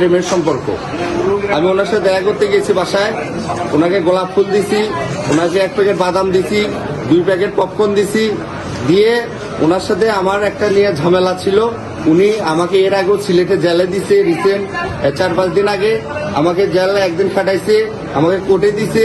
প্রেমের সম্পর্ক। আমি ওনার সাথে দেখা করতে গিয়েছি বাসায়। ওনাকে গোলাপ ফুল দিছি, ওনাকে এক প্যাকেট বাদাম দিছি, দুই প্যাকেট পপকর্ন দিছি। দিয়ে ওনার সাথে আমার একটা নিয়ে ঝামেলা ছিল। উনি আমাকে এর আগেও সিলেটে জেলে দিছে রিসেন্ট চার পাঁচ দিন আগে। আমাকে জেলে একদিন খাটাইছে, আমাকে কোর্টে দিছে।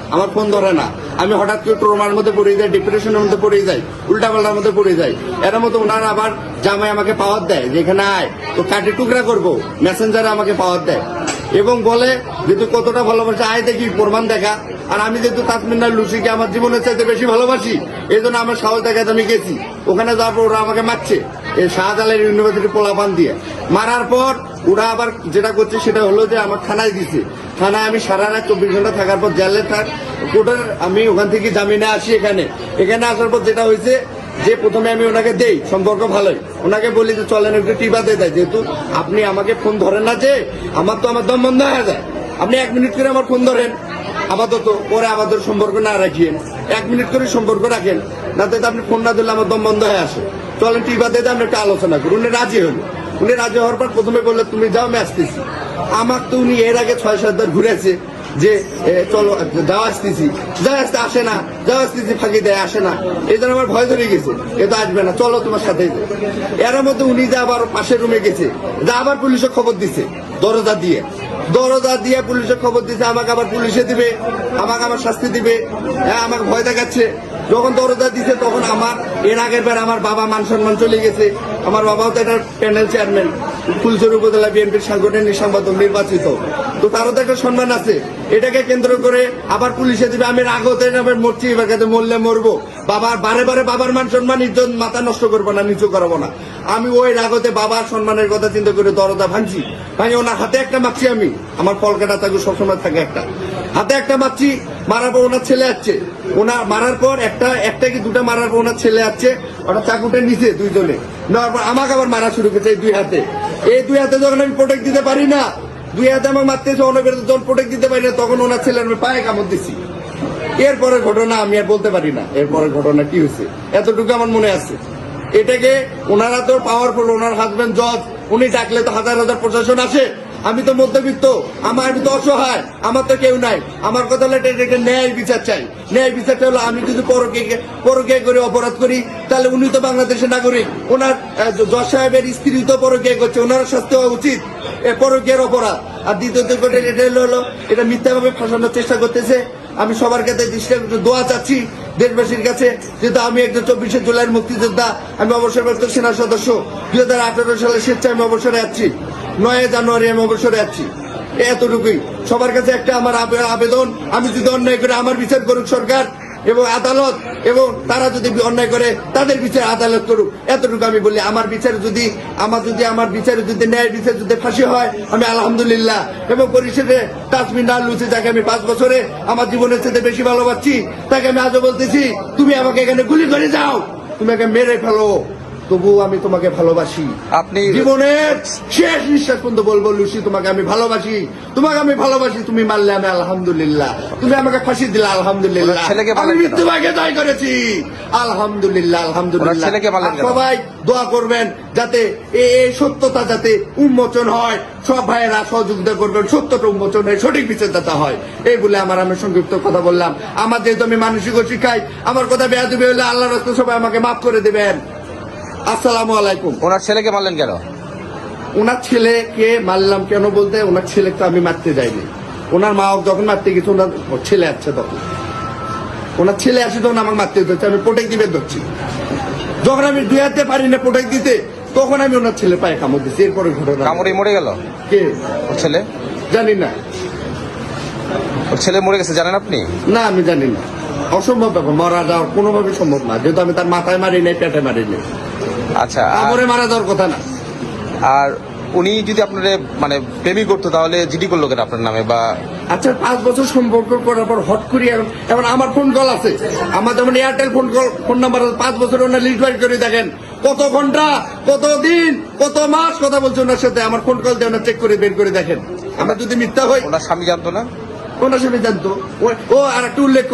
আমার ফোন ধরে না। আমি হঠাৎ করে ট্রোমার মধ্যে পড়ে যাই, ডিপ্রেশনের মধ্যে পড়ে যাই উল্টা পাল্টার মধ্যে পড়ে যাই। এর মতো ওনারা আবার জামাই আমাকে পাওয়ার দেয় যেখানে আয়, তো কাটে টুকরা করব, মেসেঞ্জারে আমাকে পাওয়ার দেয়। এবং বলে যে তুই কতটা ভালোবাসে, আয় দেখি, প্রমাণ দেখা। আর আমি যেহেতু তাসমিনার লুসিকে আমার জীবনের চাইতে বেশি ভালোবাসি এই জন্য আমার সাহস দেখাতে আমি গেছি। ওখানে যাওয়ার পর ওরা আমাকে মারছে, এই শাহজালাল ইউনিভার্সিটি পোলাপান দিয়ে। মারার পর ওরা আবার যেটা করছে, সেটা হলো যে আমার থানায় দিছে। থানায় আমি সারা রাত চব্বিশ ঘণ্টা থাকার পর জেলে থাক কোর্টের আমি ওখান থেকে জামিনে আসি এখানে। এখানে আসার পর যেটা হয়েছে যে প্রথমে আমি ওনাকে দেই সম্পর্ক ভালোই। ওনাকে বলি যে চলেন একটু টিপা দিয়ে দেয়। যেহেতু আপনি আমাকে ফোন ধরেন না যে আমার তো আমার দম বন্ধ হয়ে যায়। আপনি এক মিনিট করে আমার ফোন ধরেন। আপাতত পরে আমাদের সম্পর্ক না রাখিয়েন। এক মিনিট করে সম্পর্ক রাখেন। না তো আপনি ফোন না দিলে আমার দম বন্ধ হয়ে আসে। চলেন টিপা দিয়ে দেয়, আমরা একটা আলোচনা করি। উনি রাজি হলো। উনি রাজি হওয়ার পর প্রথমে বললে, তুমি যাও, আমি আসতেছি। আমার তো উনি এর আগে ছয় সাতবার ঘুরেছে যে চলো যাওয়া আসতেছি। যাওয়া আসতে, আসে না। যাওয়া আসতেছি, ফাঁকি দেয়, আসে না। এই জন্য আমার ভয় ধরে গেছে, এ তো আসবে না, চলো তোমার সাথে এর মধ্যে উনি যে আবার পাশের রুমে গেছে, যা আবার পুলিশে খবর দিছে, দরজা দিয়ে। দরজা দিয়ে পুলিশে খবর দিছে, আমাকে আবার পুলিশে দিবে, আমাকে আবার শাস্তি দিবে। হ্যাঁ আমাকে ভয় দেখাচ্ছে। যখন দরজা দিছে, তখন আমার, এর আগের বার আমার বাবা মান সম্মান চলে গেছে। আমার বাবাও তো একটা প্যানেল চেয়ারম্যান ফুলচুর উপজেলা বিএনপির সাংগঠনিক সম্পাদক নির্বাচিত। তো তারও তো একটা সম্মান আছে। এটাকে কেন্দ্র করে আবার পুলিশে দিবে, আমি রাগতে নামে মরছি, এবার কাছে মরলে মরবো। বাবার, বারে বারে বাবার মান সম্মান, ইজ্জত মাথা নষ্ট করব না, নিচু করাবো না। আমি ওই রাগতে বাবার সম্মানের কথা চিন্তা করে দরজা ভাঙছি। ভাঙি ওনার হাতে একটা মারছি আমি। আমার কলকাতা থাকবে সবসময় থাকে একটা। হাতে একটা মারছি মারার পর ওনার ছেলে আসছে। ওনার মারার পর একটা একটা কি দুটা মারার পর ওনার ছেলে আসছে, ওটা চাকুটা নিচে দুইজনে। নেওয়ার পর আমাকে আবার মারা শুরু করেছে এই দুই হাতে। এই দুই হাতে যখন আমি প্রোটেক্ট দিতে পারি না, দুই হাতে আমার মারতেছে অনেক যখন প্রোটেক্ট দিতে পারি না, তখন ওনার ছেলের আমি পায়ে কামড় দিছি। এরপরে ঘটনা আমি আর বলতে পারি না। এরপরে ঘটনা কি হয়েছে? এতটুকু আমার মনে আছে। এটাকে ওনারা তো পাওয়ারফুল ওনার হাজবেন্ড জজ উনি ডাকলে তো হাজার হাজার প্রশাসন আসে। আমি তো মধ্যবিত্ত, আমার আমি তো অসহায়, আমার তো কেউ নাই। আমার কথা হলো এটা ন্যায় বিচার চাই। ন্যায় বিচারটা হলো আমি যদি পরকে পরকে করে অপরাধ করি, তাহলে উনি তো বাংলাদেশের নাগরিক। ওনার জজ সাহেবের স্ত্রী তো পরকে করছে, ওনার শাস্তি হওয়া উচিত। এ পরকের অপরাধ। আর দ্বিতীয়ত এটা হলো এটা মিথ্যাভাবে ফাঁসানোর চেষ্টা করতেছে। আমি সবার কাছে দোয়া চাচ্ছি দেশবাসীর কাছে, যেহেতু আমি একজন চব্বিশে জুলাইয়ের মুক্তিযোদ্ধা, আমি অবসরপ্রাপ্ত সেনা সদস্য, দুই হাজার আঠারো সালে স্বেচ্ছায় আমি অবসরে আছি। নয় জানুয়ারি আমি অবসরে আছি। এতটুকুই। সবার কাছে একটা আমার আবে- আবেদন, আমি যদি অন্যায় করে আমার বিচার করুক সরকার এবং আদালত এবং তারা যদি অন্যায় করে, তাদের বিচার আদালত করুক। এতটুকু আমি বলি, আমার বিচারে যদি, আমার যদি, আমার বিচারে যদি ন্যায় বিচার যদি ফাঁসি হয়, আমি আলহামদুলিল্লাহ। এবং পরিশেষে তাসমিন নাল লুচি যাকে আমি পাঁচ বছরে আমার জীবনের সাথে বেশি ভালোবাসছি, তাকে আমি আজও বলতেছি, তুমি আমাকে এখানে গুলি করে যাও। তুমি আমাকে মেরে ফেলো। তবু আমি তোমাকে ভালোবাসি। আপনি জীবনের শেষ নিঃশ্বাস পর্যন্ত বলব লুসি তোমাকে আমি ভালোবাসি। তোমাকে আমি ভালোবাসি তুমি মারলে আমি আলহামদুলিল্লাহ। তুমি আমাকে ফাঁসি দিলে আলহামদুলিল্লাহ। আমি? মৃত্যুভাগে জয় করেছি। আলহামদুলিল্লাহ আলহামদুলিল্লাহ? সবাই দোয়া করবেন যাতে এই সত্যতা যাতে উন্মোচন হয়। সব ভাইয়েরা সহযোগিতা করবেন সত্যটা উন্মোচন হয় সঠিক বিচারদাতা হয়। এই বলে আমার আমি সংক্ষিপ্ত কথা বললাম। আমার যেহেতু আমি মানসিক শিখাই আমার কথা বেয়া দিবে হলে আল্লাহ রাস্তা সবাই আমাকে মাফ করে দেবেন। আসসালামু আলাইকুম। ওনার ছেলেকে মারলেন কেন? ওনার ছেলেকে মারলাম কেন বলতে ওনার ছেলেকে আমি মারতে যাইনি। ওনার মা যখন মারতে গেছে ওনার ছেলে আসছে তখন। ওনার ছেলে আসে তখন আমাকে মারতে হচ্ছে আমি প্রোটেক্ট দিবে ধরছি। যখন আমি দুই হাতে পারি না প্রোটেক্ট দিতে তখন আমি ওনার ছেলে পায়ে কামড় দিচ্ছি এরপরে ঘটনা। কামড়ে মরে গেল? কে? ওর ছেলে? জানি না। ওর ছেলে মরে গেছে জানেন আপনি? না আমি জানি না। অসম্ভব ব্যাপার মারা যাওয়ার কোনোভাবে সম্ভব না। যেহেতু আমি তার মাথায় মারি নাই পেটে মারি নাই। আচ্ছা আমরে মারা যাওয়ার কথা না। আর উনি যদি আপনার মানে প্রেমিক করতো তাহলে জিডি করল কেন আপনার নামে? বা আচ্ছা পাঁচ বছর সম্পর্ক করার পর হট করি এখন এখন আমার ফোন কল আছে। আমার যেমন Airtel phone call phone number পাঁচ বছর ওনার লিস্ট বাইর করে দেখেন। কত ঘণ্টা কত দিন কত মাস কথা বলছে ওনার সাথে আমার ফোন কল দিয়ে ওনার চেক করে বের করে দেখেন। আমরা যদি মিথ্যা হই ওনার স্বামী জানতো না? ওনার সাথে জানতো। ও- ও আর একটা উল্লেখ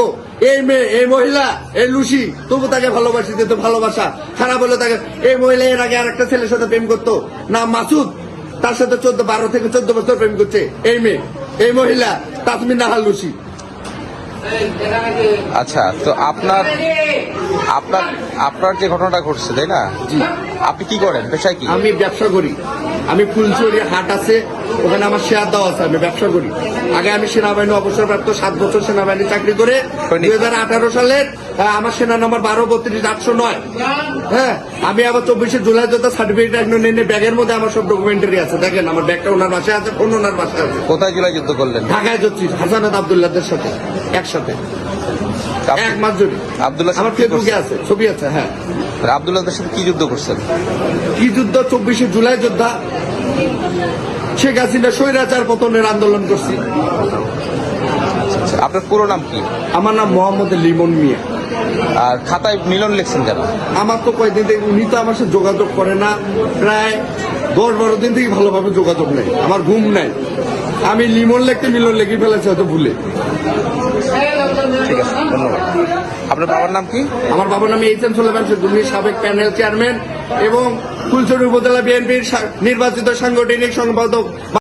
এই মেয়ে এই মহিলা এই লুসি তবু তাকে ভালোবাসি দিত ভালোবাসা। খারাপ হলে তাকে এই মহিলা এর আগে আর একটা ছেলের সাথে প্রেম করতো না মাসুদ। তার সাথে চোদ্দ বারো থেকে চোদ্দ বছর প্রেম করছে। এই মেয়ে এই মহিলা তাসমিন নাহাল লুসি। আচ্ছা তো আপনার আপনার আপনার যে ঘটনাটা ঘটছে তাই না? জি। আপনি কি করেন? পেশায় কি? আমি ব্যবসা করি। আমি ফুলচুরি হাট আছে ওখানে আমার শেয়ার দেওয়া আছে আমি ব্যবসা করি। আগে আমি সেনাবাহিনী অবসরপ্রাপ্ত সাত বছর সেনাবাহিনী চাকরি করে দুই হাজার আঠারো সালের আমার সেনা নম্বর বারো বত্রিশ আটশো নয়। হ্যাঁ আমি আবার চব্বিশে জুলাই যত সার্টিফিকেট একদম নিয়ে ব্যাগের মধ্যে আমার সব ডকুমেন্টারি আছে দেখেন আমার ব্যাগটা ওনার বাসায় আছে ফোন ওনার বাসায় আছে। কোথায় জুলাই যুদ্ধ করলেন? ঢাকায় যাচ্ছি হাসানাত আবদুল্লাহদের সাথে একসাথে। এক মাস জুড়ে আব্দুল্লাহ আমার ফেসবুকে আছে ছবি আছে হ্যাঁ। আব্দুল্লাহদের সাথে কি যুদ্ধ করছেন? কি যুদ্ধ? চব্বিশে জুলাই যোদ্ধা। শেখ হাসিনা স্বৈরাচার পতনের আন্দোলন করছি। আপনার পুরো নাম কি? আমার নাম মোহাম্মদ লিমন মিয়া। আর খাতায় মিলন লিখছেন কেন? আমার তো কয়েকদিন থেকে উনি তো আমার সাথে যোগাযোগ করে না। প্রায় দশ বারো দিন থেকে ভালোভাবে যোগাযোগ নেই। আমার ঘুম নাই। আমি লিমন লিখতে মিলন লেখে ফেলেছি হয়তো ভুলে। ঠিক আছে, ধন্যবাদ। আপনার বাবার নাম কি? আমার বাবার নাম এইচ এম সোলেমান উনি সাবেক প্যানেল চেয়ারম্যান এবং ফুলছড়ি উপজেলা বিএনপির নির্বাচিত সাংগঠনিক সম্পাদক।